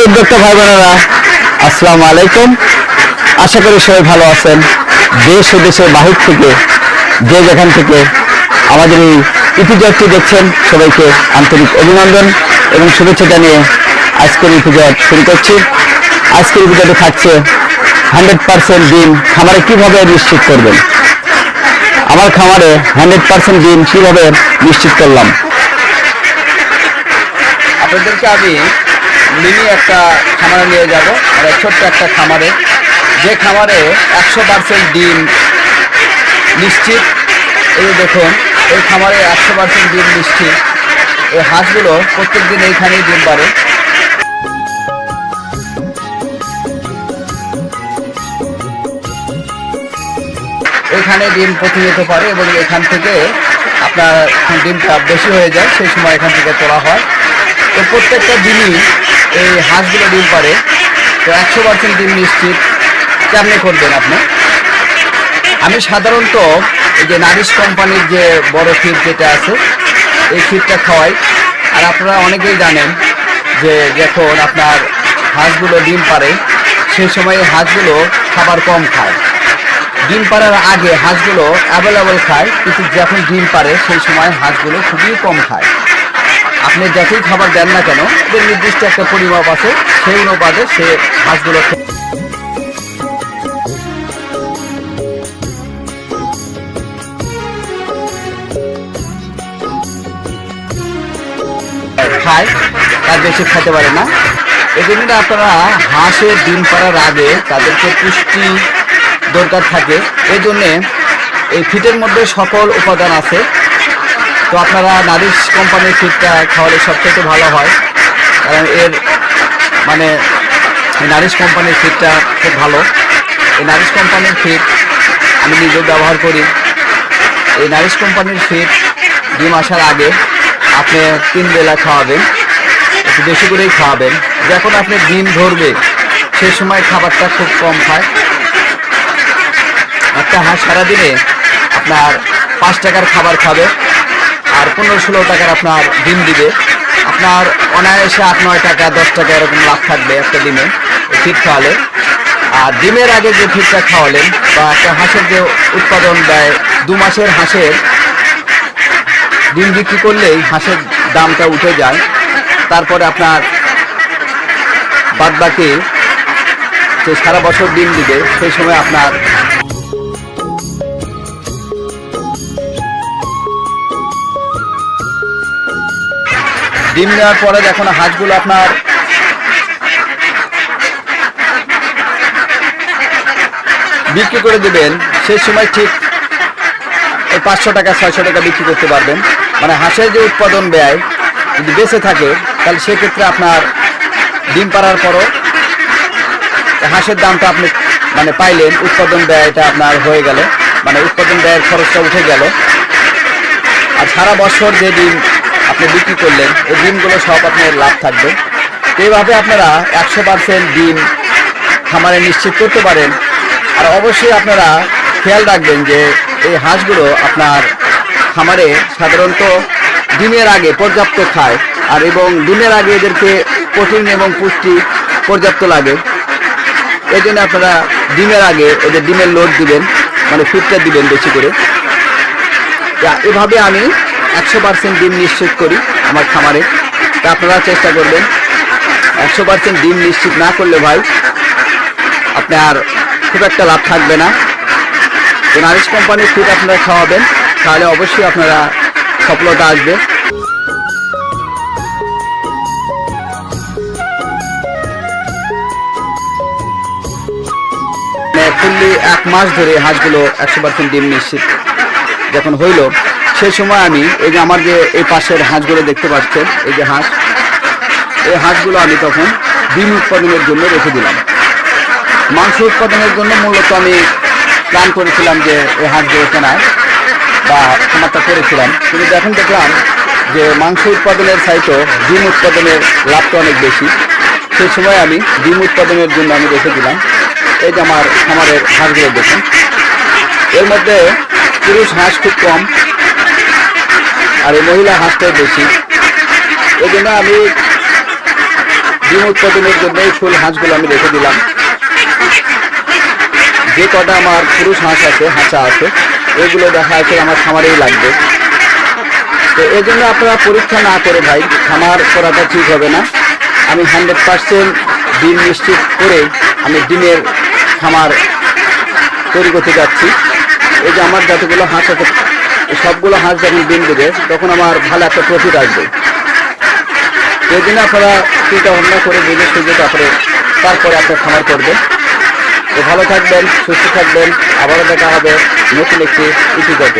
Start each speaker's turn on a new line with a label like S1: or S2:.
S1: উদ্যোক্তা ভাই বোনেরা আসসালামু আলাইকুম। আশা করি সবাই ভালো আছেন। দেশ ও দেশের বাহির থেকে, যে যেখান থেকে আমাদের এই ইপিজয়টি দেখছেন, সবাইকে আন্তরিক অভিনন্দন এবং শুভেচ্ছা জানিয়ে আজকের ইপিজয় শুরু করছি। আজকের ইপিজয়টি থাকছে হান্ড্রেড পার্সেন্ট ডিম খামারে কীভাবে নিশ্চিত করবেন? আমার খামারে হান্ড্রেড পার্সেন্ট ডিম কীভাবে নিশ্চিত করলাম?
S2: আপনাদেরকে আমি মিনি একটা খামারে নিয়ে যাব মানে ছোট্ট একটা খামারে। যে খামারে একশো পার্সেন্ট ডিম নিশ্চিত। এই দেখুন, এই খামারে একশো পার্সেন্ট ডিম নিশ্চিত। এই হাঁসগুলো প্রত্যেক দিন এইখানেই ডিম পারে এখানে ডিম প্রতিনিয়ত পারে এবং এখান থেকে আপনার ডিমটা বেশি হয়ে যায়, সেই সময় এখান থেকে তোলা হয়। তো প্রত্যেকটা দিনই এই হাঁসগুলো ডিম পারে তো একশো পার্সেন্ট ডিম নিশ্চিত। কেমনে করবেন আপনি? আমি সাধারণত এই যে নারিশ কোম্পানির যে বড় ফিড যেটা আছে, এই ফিডটা খাওয়াই। আর আপনারা অনেকেই জানেন যে যখন আপনার হাঁসগুলো ডিম পারে সেই সময় হাঁসগুলো খাবার কম খায়। ডিম পাড়ার আগে হাঁসগুলো অ্যাভেলেবল খায়, কিন্তু যখন ডিম পারে সেই সময় হাঁসগুলো খুবই কম খায়। আপনি যতই খাবার দেন না কেন নির্দিষ্ট একটা পরিমাপ আছে, সেই অনুপাতে সে হাঁসগুলো খায় তার বেশি খেতে পারে না। এই জন্য আপনারা হাঁসের ডিম পাড়ার আগে তাদেরকে পুষ্টি দরকার থাকে। এই জন্যে এই ফিটের মধ্যে সকল উপাদান আছে। তো আপনারা নারিশ কোম্পানির ফিডটা খাওয়ালে সবচেয়ে ভালো হয়। কারণ এর মানে নারিশ কোম্পানির ফিডটা খুব ভালো। এই নারিশ কোম্পানির ফিড আমি নিজেও ব্যবহার করি। এই নারিশ কোম্পানির ফিড ডিম আসার আগে আপনি তিন বেলা খাওয়াবেন, একটু বেশি করেই খাওয়াবেন। যখন আপনি ডিম ধরবে সেই সময় খাবারটা খুব কম খায়। একটা হাঁস সারাদিনে আপনার পাঁচ টাকার খাবার খাবে। আর পনেরো ষোলো টাকার আপনার ডিম দিবে। আপনার অনায়াসে আট, নয় টাকা, দশ টাকা এরকম লাভ থাকবে একটা ডিমে ফিট খাওয়ালে। আর ডিমের আগে যে ফিটটা খাওয়ালেন বা একটা হাঁসের যে উৎপাদন দেয়, দু মাসের হাঁসের ডিম বিক্রি করলেই হাঁসের দামটা উঠে যায়। তারপরে আপনার বাদ বাকি যে সারা বছর ডিম দিবে, সেই সময় আপনার ডিম নেওয়ার পরে যখন হাঁসগুলো আপনার বিক্রি করে দেবেন। সেই সময় ঠিক পাঁচশো টাকা, ছয়শো টাকা বিক্রি করতে পারবেন। মানে হাঁসের যে উৎপাদন ব্যয় যদি বেঁচে থাকে, তাহলে সেক্ষেত্রে আপনার ডিম পাড়ার পরও হাঁসের দামটা আপনি মানে পাইলেন, উৎপাদন ব্যয়টা আপনার হয়ে গেল। মানে উৎপাদন ব্যয়ের খরচটা উঠে গেল। আর সারা বছর যে ডিম আপনি বিক্রি করলেন, এই ডিমগুলো সব আপনার লাভ থাকবে। এইভাবে আপনারা একশো পার্সেন্ট ডিম খামারে নিশ্চিত করতে পারেন। আর অবশ্যই আপনারা খেয়াল রাখবেন যে এই হাঁসগুলো আপনার খামারে সাধারণত ডিমের আগে পর্যাপ্ত খায় আর এবং ডিমের আগে এদেরকে প্রোটিন এবং পুষ্টি পর্যাপ্ত লাগে। এই জন্য আপনারা ডিমের আগে এদের ডিমের লোড দিবেন মানে ফিটটা দিবেন বেশি করে। এভাবে আমি একশো পার্সেন্ট ডিম নিশ্চিত করি আমার খামারে। তা আপনারা চেষ্টা করবেন। একশো পার্সেন্ট ডিম নিশ্চিত না করলে ভাই আপনার খুব একটা লাভ থাকবে না। তো নারিশ কোম্পানির ফিড আপনারা খাওয়াবেন, তাহলে অবশ্যই আপনারা সফলতা আসবে। ফুললি এক মাস ধরে হাঁসগুলো একশো পার্সেন্ট ডিম নিশ্চিত যখন হইল সেই সময় আমি এই যে আমার যে এই পাশের হাঁসগুলো দেখতে পাচ্ছেন, এই যে হাঁস, এই হাঁসগুলো আমি তখন ডিম উৎপাদনের জন্য রেখে দিলাম। মাংস উৎপাদনের জন্য মূলত আমি প্ল্যান করেছিলাম যে এই হাঁসগুলো কেনার বা খামারটা করেছিলাম। কিন্তু এখন দেখলাম যে মাংস উৎপাদনের সাইটও ডিম উৎপাদনের লাভটা অনেক বেশি। সেই সময় আমি ডিম উৎপাদনের জন্য আমি রেখে দিলাম। এই যে আমার খামারের হাঁসগুলো দেখুন। এর মধ্যে পুরুষ হাঁস খুব কম আর এই মহিলা হাঁসটাই বেশি। এই জন্য আমি ডিম উৎপাদনের জন্য এই ফুল হাঁসগুলো আমি রেখে দিলাম। যে কটা আমার পুরুষ হাঁস আছে হাঁসা আছে, এগুলো দেখা যাচ্ছে আমার খামারেই লাগবে। তো এই জন্য আপনারা পরীক্ষা না করে ভাই, খামার করাটা ঠিক হবে না। আমি হান্ড্রেড পার্সেন্ট ডিম নিশ্চিত করে আমি ডিমের খামার তৈরি করতে যাচ্ছি। এই যে আমার যতগুলো হাঁস আছে সবগুলো হাঁস যখন ডিম দেবে, তখন আমার ভালো একটা প্রফিট আসবে। এই জন্য আপনারা চিন্তা ভাবনা করে বুঝে সুঝে তারপরে তারপরে আপনার খামার করবে তো ভালো থাকবেন, সুস্থ থাকবেন। আবারও দেখা হবে নতুন একটি ইতিগত।